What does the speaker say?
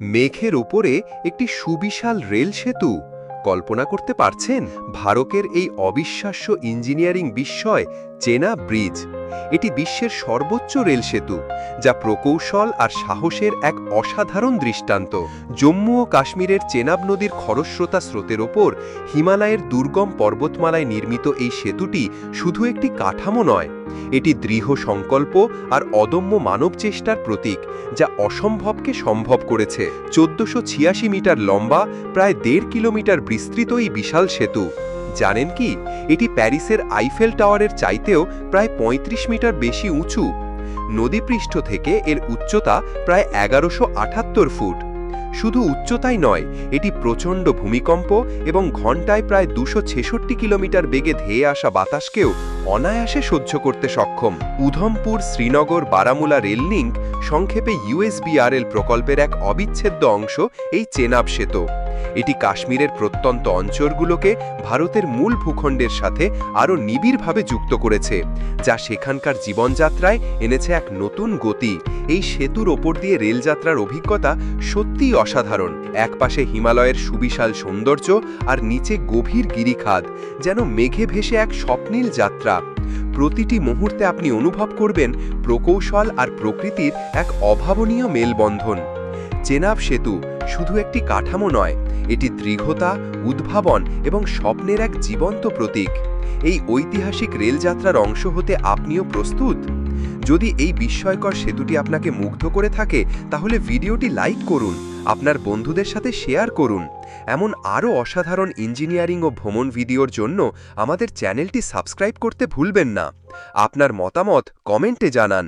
মেঘের ওপরে একটি সুবিশাল রেল সেতু। কল্পনা করতে পারছেন? ভারতের এই অবিশ্বাস্য ইঞ্জিনিয়ারিং বিস্ময়, চেনা ব্রিজ। এটি বিশ্বের সর্বোচ্চ রেল সেতু, যা প্রকৌশল আর সাহসের এক অসাধারণ দৃষ্টান্ত। জম্মু ও কাশ্মীরের চেনাব নদীর খরস্রোতা স্রোতের ওপর হিমালয়ের দুর্গম পর্বতমালায় নির্মিত এই সেতুটি শুধু একটি কাঠামো নয়, এটি দৃঢ় সংকল্প আর অদম্য মানব চেষ্টার প্রতীক, যা অসম্ভবকে সম্ভব করেছে। চোদ্দশো মিটার লম্বা, প্রায় দেড় কিলোমিটার বিস্তৃত এই বিশাল সেতু। জানেন কি? এটি প্যারিসের আইফেল টাওয়ারের চাইতেও প্রায় ৩৫ মিটার বেশি উঁচু। নদীপৃষ্ঠ থেকে এর উচ্চতা প্রায় এগারোশো ফুট। শুধু উচ্চতাই নয়, এটি প্রচণ্ড ভূমিকম্প এবং ঘন্টায় প্রায় দুশো কিলোমিটার বেগে ধেয়ে আসা বাতাসকেও অনায়াসে সহ্য করতে সক্ষম। উধমপুর, শ্রীনগর, বারামুলা রেল লিঙ্ক সংক্ষেপে ইউএসবিআরএল প্রকল্পের এক অবিচ্ছেদ্য অংশ এই চেনাব সেতু। এটি কাশ্মীরের প্রত্যন্ত অঞ্চলগুলোকে ভারতের মূল ভূখণ্ডের সাথে আরও নিবিড়ভাবে যুক্ত করেছে, যা সেখানকার জীবনযাত্রায় এনেছে এক নতুন গতি। এই সেতুর ওপর দিয়ে রেলযাত্রার অভিজ্ঞতা সত্যিই অসাধারণ। একপাশে হিমালয়ের সুবিশাল সৌন্দর্য আর নিচে গভীর গিরিখাদ যেন মেঘে ভেসে এক স্বপ্নীল যাত্রা। প্রতিটি মুহূর্তে আপনি অনুভব করবেন প্রকৌশল আর প্রকৃতির এক অভাবনীয় মেলবন্ধন। চেনাব সেতু শুধু একটি কাঠামো নয়, এটি দৃঢ়তা, উদ্ভাবন এবং স্বপ্নের এক জীবন্ত প্রতীক। এই ঐতিহাসিক রেলযাত্রার অংশ হতে আপনিও প্রস্তুত? যদি এই বিস্ময়কর সেতুটি আপনাকে মুগ্ধ করে থাকে, তাহলে ভিডিওটি লাইক করুন, আপনার বন্ধুদের সাথে শেয়ার করুন। এমন আরও অসাধারণ ইঞ্জিনিয়ারিং ও ভ্রমণ ভিডিওর জন্য আমাদের চ্যানেলটি সাবস্ক্রাইব করতে ভুলবেন না। আপনার মতামত কমেন্টে জানান।